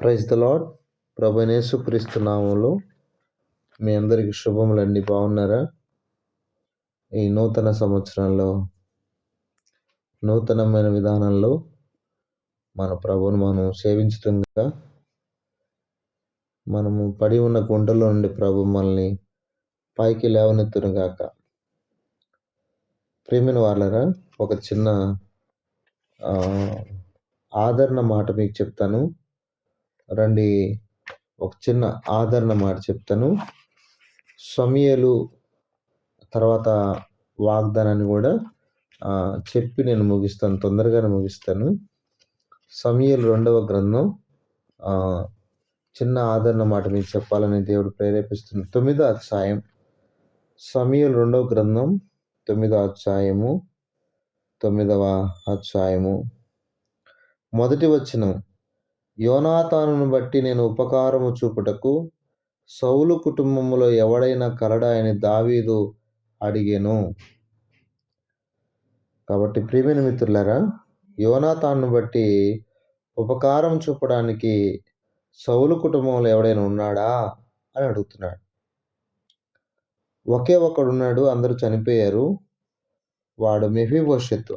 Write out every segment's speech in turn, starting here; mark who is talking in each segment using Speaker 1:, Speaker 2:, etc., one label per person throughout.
Speaker 1: Praise the lord ప్రభనేసు క్రీస్తునామంలో మీ అందరికీ శుభములండి. బాగున్నారా? ఈ నూతన సంవత్సరంలో నూతనమైన విధానంలో మన ప్రభును మనం సేవించుతుండగా మనము పడి ఉన్న గుంటలో నుండి ప్రభు మనల్ని పైకి లేవనెత్తునుగాక. ప్రేమిన వాళ్ళరా ఒక చిన్న ఆదరణ మాట మీకు చెప్తాను. రండి. ఒక చిన్న ఆదరణ మాట చెప్తాను. సమయలు తర్వాత వాగ్దానాన్ని కూడా చెప్పి నేను ముగిస్తాను. తొందరగానే ముగిస్తాను. సమయలు రెండవ గ్రంథం. చిన్న ఆదరణ మాట మీకు చెప్పాలని దేవుడు ప్రేరేపిస్తుంది తొమ్మిదో అధ్యాయం. సమయలు రెండవ గ్రంథం తొమ్మిదో అధ్యాయము తొమ్మిదవ అధ్యాయము. మొదటి వచనం. యోనాతానును బట్టి నేను ఉపకారము చూపుటకు సౌలు కుటుంబములో ఎవడైనా కలడా అని దావీదు అడిగాను. కాబట్టి ప్రియమైన మిత్రులారా యోనాతాను బట్టి ఉపకారం చూపడానికి సౌలు కుటుంబంలో ఎవడైనా ఉన్నాడా అని అడుగుతున్నాడు. ఒకే ఒకడు ఉన్నాడు అందరూ చనిపోయారు. వాడు మెఫీభవిష్యత్తు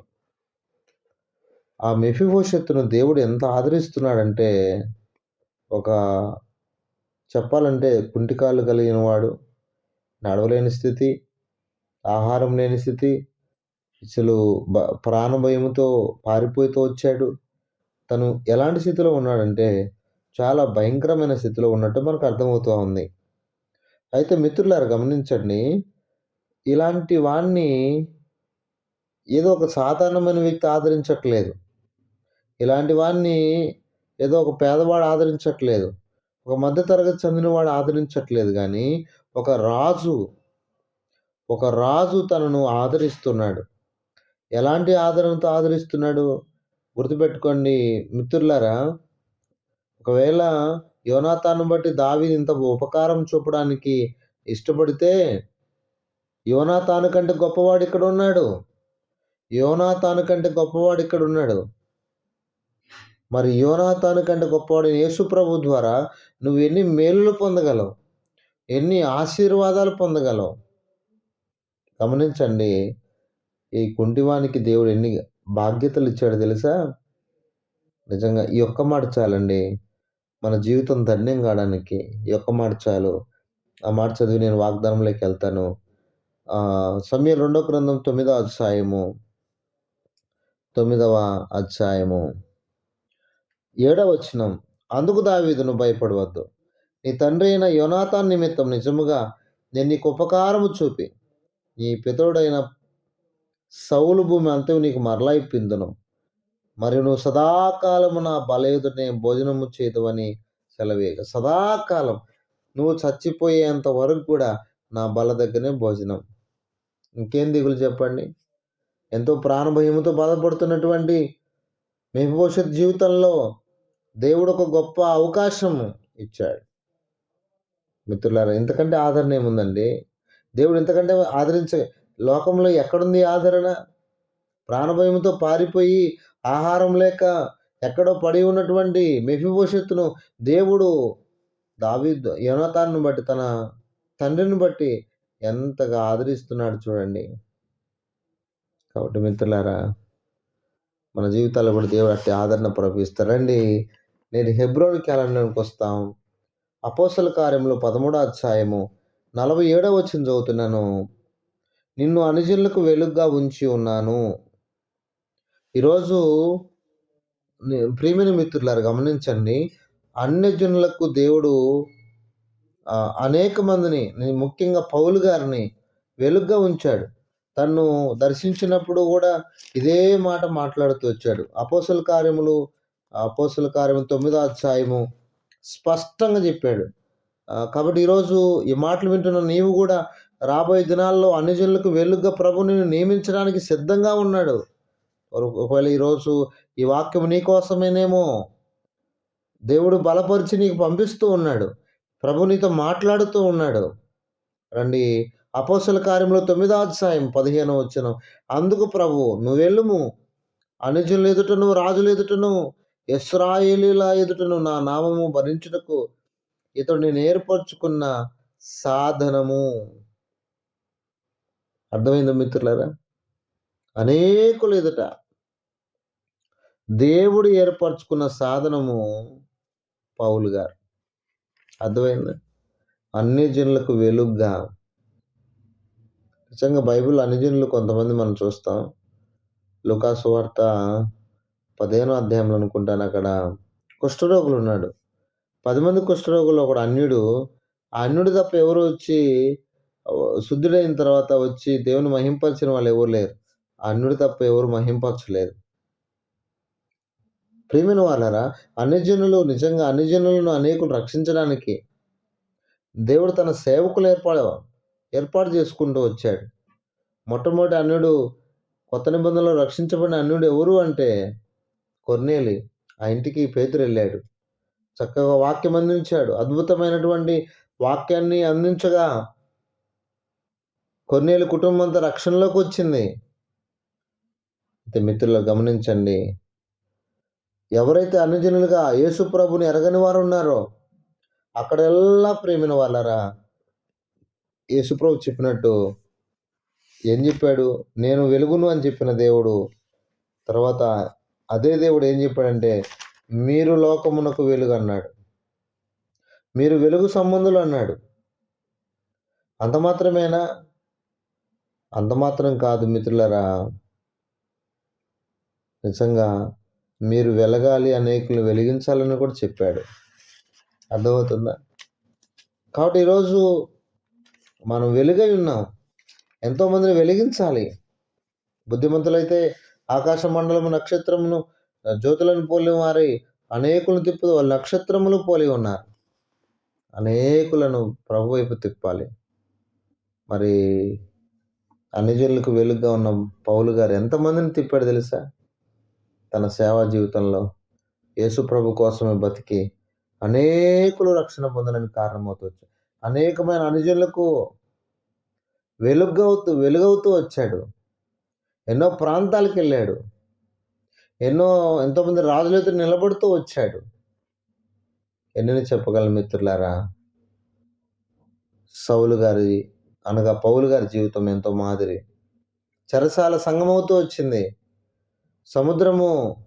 Speaker 1: ఆ మెఫీభవిష్యత్తును దేవుడు ఎంత ఆదరిస్తున్నాడంటే ఒక చెప్పాలంటే కుంటికాళ్ళు కలిగిన వాడు నడవలేని స్థితి ఆహారం లేని స్థితి అసలు బ ప్రాణభయముతో పారిపోతూ వచ్చాడు. తను ఎలాంటి స్థితిలో ఉన్నాడంటే చాలా భయంకరమైన స్థితిలో ఉన్నట్టు మనకు అర్థమవుతూ ఉంది. అయితే మిత్రులారు గమనించండి ఇలాంటి వాణ్ణి ఏదో ఒక సాధారణమైన వ్యక్తి ఆదరించట్లేదు. ఇలాంటి వారిని ఏదో ఒక పేదవాడు ఆదరించట్లేదు. ఒక మధ్యతరగతి చెందినవాడు ఆదరించట్లేదు కానీ ఒక రాజు ఒక రాజు తనను ఆదరిస్తున్నాడు. ఎలాంటి ఆదరణతో ఆదరిస్తున్నాడు? గుర్తుపెట్టుకోండి మిత్రులారా ఒకవేళ యోనాతాను బట్టి దావి ఇంత ఉపకారం చూపడానికి ఇష్టపడితే యోనాతాను కంటే గొప్పవాడు ఇక్కడ ఉన్నాడు యోనాతాను కంటే గొప్పవాడు ఇక్కడ ఉన్నాడు మరి యోనాతాను కంటే గొప్పవాడు యేసు ప్రభు ద్వారా నువ్వు ఎన్ని మేలులు పొందగలవు? ఎన్ని ఆశీర్వాదాలు పొందగలవు? గమనించండి ఈ కుంటివానికి దేవుడు ఎన్ని బాధ్యతలు ఇచ్చాడు తెలుసా? నిజంగా ఈ ఒక్క మాట చాలండి. మన జీవితం ధన్యం కావడానికి ఈ ఒక్క మాట చాలు. ఆ మాట చదివి నేను వాగ్దానంలోకి వెళ్తాను. సమయ రెండో గ్రంథం తొమ్మిదవ అధ్యాయము. తొమ్మిదవ అధ్యాయము. ఏడవచనం. అందుకు దావీదును భయపడవద్దు. నీ తండ్రి అయిన యోనాథాన్ నిమిత్తం నిజముగా నేను నీకు ఉపకారము చూపి నీ పితరుడైన సౌలు భూమి అంతా నీకు మరలా ఇప్పిందును. మరి నువ్వు సదాకాలము నా బలయుదునే భోజనము చేతువని సెలవేగ సదాకాలం నువ్వు చచ్చిపోయేంత వరకు కూడా నా బల దగ్గరనే భోజనం. ఇంకేం దిగులు చెప్పండి? ఎంతో ప్రాణభయముతో బాధపడుతున్నటువంటి భవిష్యత్ జీవితంలో దేవుడు ఒక గొప్ప అవకాశం ఇచ్చాడు. మిత్రులారా ఇంతకంటే ఆదరణ ఏముందండి? దేవుడు ఇంతకంటే ఆదరించ లోకంలో ఎక్కడుంది ఆదరణ? ప్రాణభయంతో పారిపోయి ఆహారం లేక ఎక్కడో పడి ఉన్నటువంటి మెఫిభవిష్యత్తును దేవుడు దావి యోనతాన్ని బట్టి తన తండ్రిని బట్టి ఎంతగా ఆదరిస్తున్నాడు చూడండి. కాబట్టి మిత్రులారా మన జీవితాల్లో కూడా దేవుడు అట్టి ఆదరణ ప్రవహిస్తారండి నేను హెబ్రోన్ క్యాలెండర్కి వస్తాం. అపోసల కార్యంలో పదమూడో అధ్యాయము నలభై ఏడవ వచ్చిన చదువుతున్నాను. నిన్ను అనుజనులకు వెలుగ్గా ఉంచి ఉన్నాను. ఈరోజు ప్రియమైన మిత్రులారు గమనించండి. అన్యజనులకు దేవుడు అనేక మందిని ముఖ్యంగా పౌలు గారిని వెలుగ్గా ఉంచాడు. తను దర్శించినప్పుడు కూడా ఇదే మాట మాట్లాడుతూ వచ్చాడు. అపోసల కార్యములు అపోసుల కార్యము తొమ్మిదో అధ్యాయము స్పష్టంగా చెప్పాడు. కాబట్టి ఈరోజు ఈ మాటలు వింటున్న నీవు కూడా రాబోయే దినాల్లో అన్ని జనులకు వెలుగ్గా ప్రభుని నియమించడానికి సిద్ధంగా ఉన్నాడు. ఒకవేళ ఈరోజు ఈ వాక్యం నీ కోసమేనేమో దేవుడు బలపరిచి నీకు పంపిస్తూ ఉన్నాడు. ప్రభు నీతో మాట్లాడుతూ ఉన్నాడు. రండి అపోసల కార్యంలో తొమ్మిదో అధ్యాయం పదిహేను వచ్చిన అందుకు ప్రభు నువ్వు వెళ్ళుము అనుజులు ఎదుటను రాజులు ఎదుటను ఇస్రాయేలీల ఎదుటను నా నామము భరించుటకు ఇతడు నేను ఏర్పరచుకున్న సాధనము. అర్థమైందా మిత్రులారా? అనేకులు ఎదుట దేవుడు ఏర్పరచుకున్న సాధనము పౌలు గారు. అర్థమైంది? అన్ని జనులకు వెలుగ్గా. నిజంగా బైబిల్ అన్ని జనులు కొంతమంది మనం చూస్తాం. లుకాసు వార్త పదిహేనో అధ్యాయంలో అనుకుంటాను అక్కడ కుష్ఠరోగులు ఉన్నాడు పది మంది కుష్ఠరోగులు ఒకడు అన్యుడు. ఆ అన్యుడు తప్ప ఎవరు వచ్చి శుద్ధుడైన తర్వాత వచ్చి దేవుని మహింపరిచిన వాళ్ళు ఎవరు లేరు. ఆ అన్యుడు తప్ప ఎవరు మహింపరచలేరు ప్రేమిన వాళ్ళరా అన్ని జనులు నిజంగా అన్ని జనులను అనేకులు రక్షించడానికి దేవుడు తన సేవకులు ఏర్పాటు ఏర్పాటు చేసుకుంటూ వచ్చాడు. మొట్టమొదటి అన్యుడు కొత్త నిబంధనలో రక్షించబడిన అన్యుడు ఎవరు అంటే కొర్నేలి ఆ ఇంటికి పేతురు వెళ్ళాడు. చక్కగా వాక్యం అందించాడు. అద్భుతమైనటువంటి వాక్యాన్ని అందించగా కొన్నేళ్ళు కుటుంబం అంతా రక్షణలోకి వచ్చింది. అయితే మిత్రులు గమనించండి ఎవరైతే అనుజనులుగా యేసు ప్రభుని ఎరగని వారు ఉన్నారో అక్కడెల్లా ప్రేమిన వాళ్ళరా? యేసుప్రభు చెప్పినట్టు ఏం చెప్పాడు? నేను వెలుగును అని చెప్పిన దేవుడు తర్వాత అదే దేవుడు ఏం చెప్పాడంటే మీరు లోకమునకు వెలుగు అన్నాడు. మీరు వెలుగు సంబంధులు అన్నాడు. అంత మాత్రమేనా? అంత మాత్రం కాదు మిత్రులరా. నిజంగా మీరు వెలగాలి అనేకులు వెలిగించాలని కూడా చెప్పాడు. అర్థమవుతుందా? కాబట్టి ఈరోజు మనం వెలుగై ఉన్నాం. ఎంతోమందిని వెలిగించాలి. బుద్ధిమంతులైతే ఆకాశ మండలము నక్షత్రమును జ్యోతులను పోలి వారి అనేకులను తిప్పు వాళ్ళు నక్షత్రములు పోలి ఉన్నారు. అనేకులను ప్రభు వైపు తిప్పాలి. మరి అన్నిజనులకు వెలుగుగా ఉన్న పౌలు గారు ఎంతమందిని తిప్పాడు తెలుసా? తన సేవా జీవితంలో యేసు ప్రభు కోసమే బతికి అనేకులు రక్షణ పొందడానికి కారణమవుతూ అనేకమైన అనుజనులకు వెలుగవుతూ వెలుగవుతూ వచ్చాడు. ఎన్నో ప్రాంతాలకు వెళ్ళాడు ఎన్నో ఎంతోమంది రాజులతో నిలబడుతూ వచ్చాడు. ఎన్నని చెప్పగల మిత్రులారా? సౌలు గారి అనగా పౌలు గారి జీవితం ఎంతో మాదిరి. చెరసాల సంగమవుతూ వచ్చింది. సముద్రము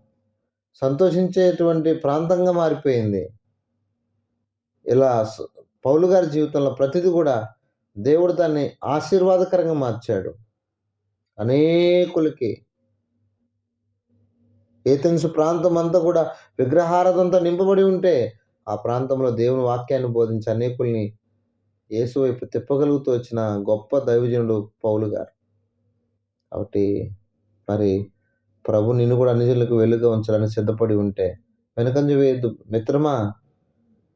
Speaker 1: సంతోషించేటువంటి ప్రాంతంగా మారిపోయింది. ఇలా పౌలు గారి జీవితంలో ప్రతిదీ కూడా దేవుడు దాన్ని ఆశీర్వాదకరంగా మార్చాడు. అనేకులకి. ఏథెన్స్ ప్రాంతం అంతా కూడా విగ్రహారథంతో నింపబడి ఉంటే ఆ ప్రాంతంలో దేవుని వాక్యాన్ని బోధించి అనేకుల్ని యేసు వైపు తిప్పగలుగుతూ వచ్చిన గొప్ప దైవజనుడు పౌలు గారు. కాబట్టి మరి ప్రభు నిన్ను కూడా అన్ని జనులకు ఉంచాలని సిద్ధపడి ఉంటే వెనకంజ వేయద్దు. మిత్రమా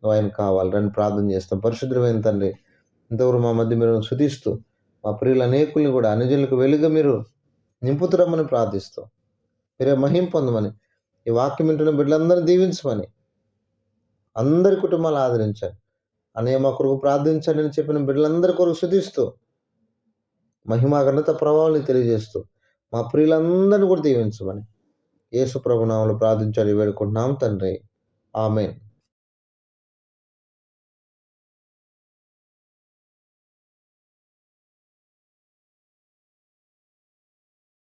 Speaker 1: నువ్వు ఆయన కావాలి. రండి ప్రార్థన చేస్తాం. పరిశుద్ధమైన తండ్రి ఇంతవరకు మా మధ్య మీరు శుతిస్తూ మా ప్రియులు అనేకుల్ని కూడా అనుజనులకు వెలుగు మీరు నింపుతురమ్మని ప్రార్థిస్తూ మీరే మహిం పొందమని ఈ వాక్యం వింటున్న బిడ్డలందరినీ దీవించమని అందరి కుటుంబాలు ఆదరించండి. అనే మా కొరకు ప్రార్థించండి అని చెప్పిన బిడ్డలందరి కొరకు శుతిస్తూ మహిమా ఘనత ప్రభావాన్ని తెలియజేస్తూ మా ప్రియులందరినీ కూడా దీవించమని యేసు ప్రభునామలు ప్రార్థించాలి వేడుకుంటున్నాం తండ్రి. ఆమెన్.